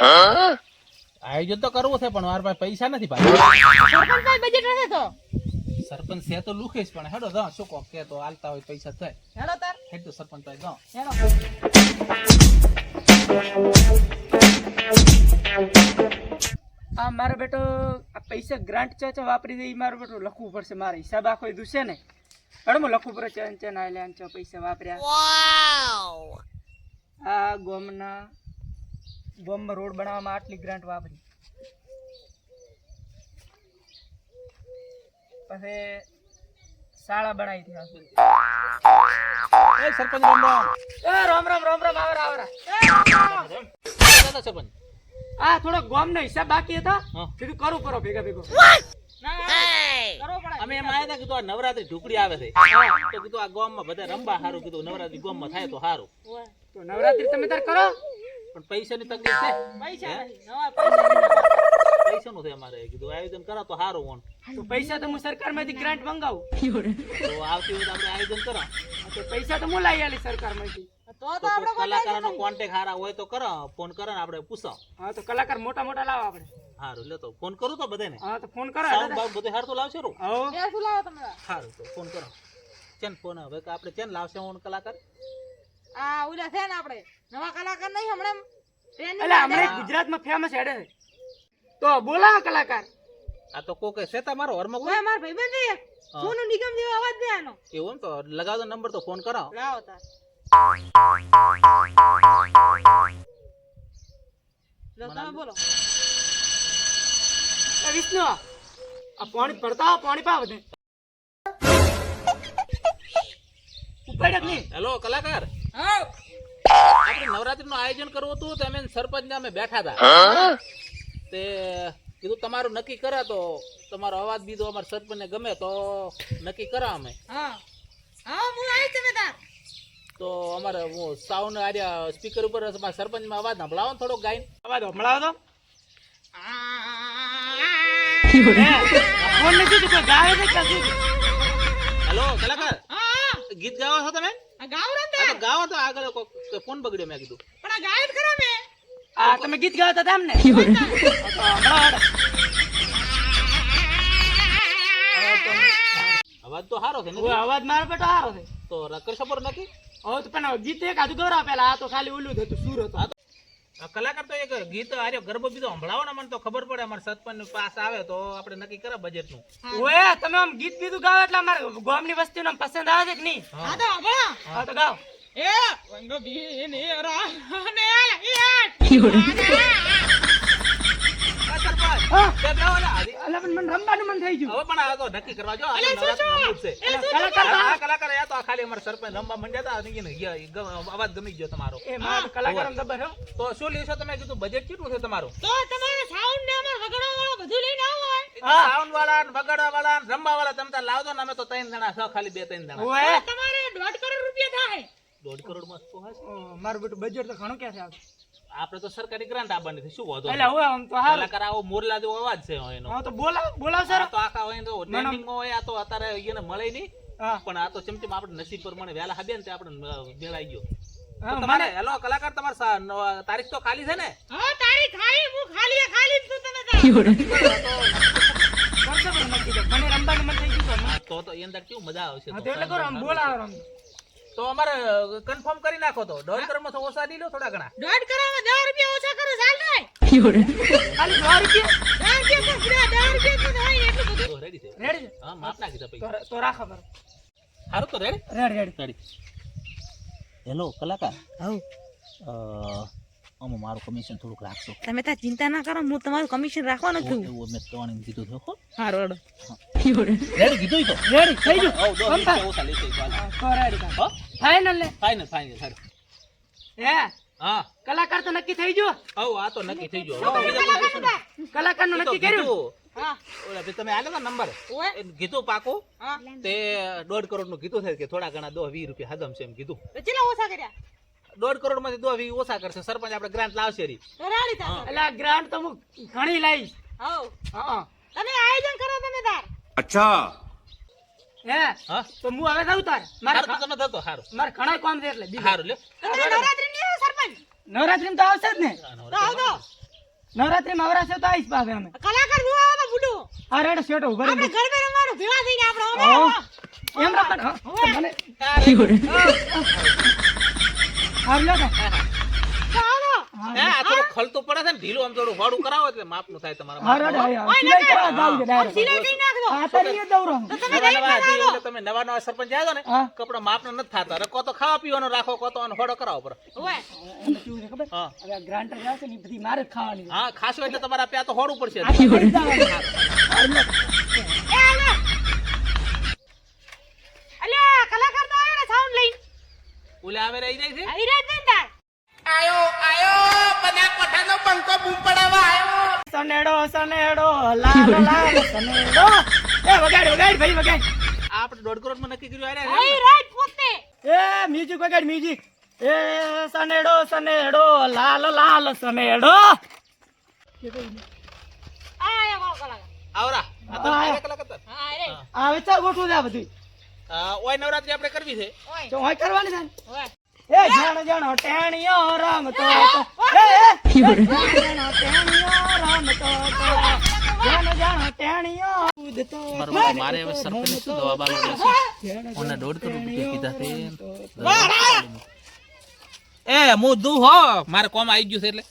આયોજન તો કરવું છે પણ મારા પાસે પૈસા નથી ભાઈ. સરપંચ પાસે બજેટ નથી તો? સરપંચ છે તો લુખીશ પણ હેડો દો શું કહો કે તો હાલતા હોય પૈસા થાય. હેડો તાર. હેડ તો સરપંચ પાસે દો હેડો. આ મારો બેટો આ પૈસા ગ્રાન્ટ ચાચા વાપરી દે ઈ મારો બેટો લખવું પડશે મારે હિસાબ આખો દુસે દુશે હેડો હું લખવું પડે ચેન ચેન આલે ચો પૈસા વાપર્યા. આ ગોમના ગોમમાં રોડ બનાવવામાં આટલી ગ્રાન્ટ વાપરી. પછી શાળા બનાવી હતી સરપંચ રામ રામ. એ રામ રામ રામ રામ આવરા આવરા સરપંચ આ થોડો ગોમનો હિસાબ બાકી હતો. કીધું કરું કરો ભેગા ભેગો. અમે એમ આવ્યા હતા કીધું આ નવરાત્રી ઢુકડી આવે છે. તો કીધું આ ગામમાં બધા રમવા સારું કીધું નવરાત્રી ગામમાં થાય તો સારું તો નવરાત્રી તમે તાર કરો? પણ પૈસાની તકલીફ છે. પૈસા છે અમારે. કીધું આયોજન કરા તો સારું ઓન. તો પૈસા તો હું સરકારમાંથી ગ્રાન્ટ મંગાવું. તો આવતી હોય તો આપણે આયોજન કરો. તો પૈસા તો હું લઈ આલી સરકારમાંથી. તો તો આપણે કોન્ટેક્ટ સારા હોય તો કરો. ફોન કરો ને આપણે પૂછો હા તો કલાકાર મોટા મોટા લાવો આપણે. સારું લે તો ફોન કરું તો બધાને હા તો ફોન કરો. સાઉન્ડ બાઉન્ડ બધું સારું તો લાવશે રૂ? હો શું લાવો તમે? સારું તો ફોન કરો ચેન ફોન હવે કે આપણે ચેન લાવશે હું કલાકાર? આ ઓલા છે ને આપણે નવા કલાકાર નહીં હમણાં એટલે હમણાં ગુજરાતમાં ફેમસ હેડે તો બોલાવો કલાકાર. આ તો કોકે છે તમારો હરમો ઓય માર ભાઈબંધ. છે. સોનુ નિગમ જેવો અવાજ દે આનો. એવું નંબર તો? ફોન કરો લાવો તાર. લો તમે બોલો. વિષ્ણુ આ પાણી પડતા પાણી પાવ બધે ઉપાડક નહીં? હેલો કલાકાર. આપણે નવરાત્રી નું આયોજન કરવું હતું તો અમે સરપંચ ને અમે બેઠા હતા. તે કીધું તમારું નક્કી કરે તો તમારો અવાજ બીજો અમારા સરપંચ ને ગમે તો નક્કી કરા અમે. હા. હા હું આવી તમે તાર. તો અમારે હું સાઉન્ડ આર્યા સ્પીકર ઉપર અમારા સરપંચમાં અવાજ સંભળાવો થોડો ગાઈને. અવાજ હમણાં તો? હેલો કલાકાર. હા. ગીત ગાવો છો તમે? ગાવ ગાવો તો આગળ કોક ફોન બગડ્યો મેં કીધું. પણ આ ગાયબ કરો મે આ તમે ગીત ને તો હમણાં અવાજ તો સારો છે ને અવાજ મારો બેટો હારો છે. તો રકર કરશો નથી હવે તો પણ ગીત એક આજુ ગૌરવ પેલા આ તો ખાલી ઓલું જ હતું સુર હતો. આ કલાકાર તો એક ગીત આર્યો ગરબો બીજો સંભળાવો ને મને તો ખબર પડે અમારે સતપન પાસ આવે તો આપણે નક્કી કરે બજેટનું. ઓએ તમે આમ ગીત બીજું ગાવ એટલે અમારે ગામની વસ્તી પસંદ આવે છે કે નહીં? આ તો હબળા હા તો ગાવ. એ! રંગ બીને રાને યાર હા તે ગાવો ને, આજે- અલા પણ મને રમવાનું મન થઈ ગયું. હવે પણ આ તો નક્કી કરવા જો આ તો નવરાત્રીનું અમૃત છે. કલાકાર આ આ કલાકાર આ તો ખાલી અમારા સરપંચ રમવા મંડ્યા હતા અવાજ ગમી ગયો તમારો. એ મારા કલાકાર જબર તો શું લેશો તમે? કીધું બજેટ કેટલું છે તમારું? તો તમારે સાઉન્ડ ને અમાર વગાડવા વાળો બધું લઈને આવો સાઉન્ડ વાળા ને વાળા રમવા વાળા તમે તાર લાવજો ને અમે તો ત્રણ જણા છો ખાલી બે ત્રણ જણા. તમારે દોઢ કરોડ રૂપિયા થાય. દોઢ કરોડમાં તો હશે? મારું બેટું બજેટ તો ઘણું ક્યાંથી આવશે? આપણે તો સરકારી ગ્રાન્ટ આપવાની છે શું વાંધો એટલે હવે આમ તો હારું. કલાકાર આવો મોરલા જેવો અવાજ છે એનો. હા તો બોલાવ બોલાવ સર. તો આખા હોય તો ટ્રેન્ડિંગમાં હોય આ તો અત્યારે એને મળે નહીં. પણ આ તો ચમચમ આપણે નસીબ પ્રમાણે વહેલા હાબે ને તે આપણે મેળાઈ ગયો. તમારે હેલો કલાકાર તમારે તારીખ તો ખાલી છે ને? હા તારીખ ખાલી હું ખાલી ખાલી છું તમે તો. મને રમવાનું મન થઈ ગયું તો તો એ અંદર કેવું મજા આવશે તો. એટલે કરો આમ બોલાવો આમ. તો અમારે કન્ફર્મ કરી નાખો તો. દોઢ કરોડમાં તો ઓછા દી લો થોડા ઘણા. દોઢ કરોડમાં દસ રૂપિયા ઓછા કરો ચાલ ને. ખાલી દસ રૂપિયા તો દસ રૂપિયા તો હોય એટલું બધું. રેડી છે? રેડી છે? હા માફ ના કીધા પૈસા તો રાખો બરો સારું તો ready ready ready ready hello કલાકાર. હા અમો મારું કમિશન થોડુંક રાખજો. તમે તા ચિંતા ના કરો હું તમારું કમિશન રાખવાનું છું. એવું મેં કહેવાનું કીધું છે હા. હારું રેડી કીધું તો. રેડી થઈ ગયું. લેશે તો રેડી. હો. ફાઇનલ ને ફાઇનલ ફાઇનલ સારું. હે? હા. કલાકાર તો નક્કી થઈ ગયો? હવ આ તો નક્કી થઈ ગયો. કલાકારનું નક્કી કર્યું? તમે આલ્યો નંબર. કીધું પાકું. તે દોઢ કરોડનું કીધું છે કે થોડા ઘણા દો વીસ રૂપિયા હદમ છે એમ કીધું. તો ઓછા કર્યા? દોઢ કરોડમાંથી દો વીસ ઓછા કરશે. સરપંચ આપણે ગ્રાન્ટ લાવશે રી. એટલે ગ્રાન્ટ તો હું ઘણી હવ હા. તમે આયોજન કરો તમે તાર. હે? હા? તો હું હવે જાઉં તાર? મારે તમે થતો સારું મારે ઘણા કામ છે એટલે બીજું. સારું લ્યો. નવરાત્રી ની સરપંચ. નવરાત્રી તો આવશે જ ને. તો આવ દો નવરાત્રીમાં વરાશે તો આવીશ પાસે અમે. કલાકાર જોવા આવો તો બુડો. આ રેડ શેટો ઊભા આપણે ઘર ગરબે રમવાનું ભેગા થઈને આપણે. એમ તો મને તો. આવો. હે. ખલતું પડે છે ને ઢીલું આમ થોડું વાળું કરાવો એટલે માપનું થાય તમારા તમે નવા નવા સરપંચ આવ્યા ને કપડા માપનો નથી થતા. કો તો ખાવા પીવાનું રાખો કો તો હોડો કરાવો પર. હા. ખાસો એટલે તમારા પ્યા તો હોડું પડશે આ તો લઈ જ જવાનું. એ આલે અલ્યા કલાકાર તો આવ્યો ને સાઉન્ડ લઈ ઓલે આવે રહી જાય છે આવી રાત ને તાર સનેડો સનેડો લાલ લાલ સનેડો. એ વગાડ વગાડ ભાઈ વગાડ. આ આપણે દોઢ કરોડમાં નક્કી કર્યું અરે આવી રાઈટ પોતે. એ મ્યુઝિક વગાડ મ્યુઝિક. એ સનેડો સનેડો લાલ લાલ સનેડો. આ આયા વાળો કલાકાર આવરા આ તો આ આરે હા રે. આ વેચા ગોઠવું દે બધી આ ઓય નવરાત્રી આપણે કરવી છે? ઓય. તો હોય કરવાની છે એ જાણ જાણો ટેણીયો રમતો મારે હવે સરપંચ શું દવા બાલો છે ઓને દોઢ રૂપિયા કીધા એ હું દુ હો મારે કોમ આવી ગયું છે એટલે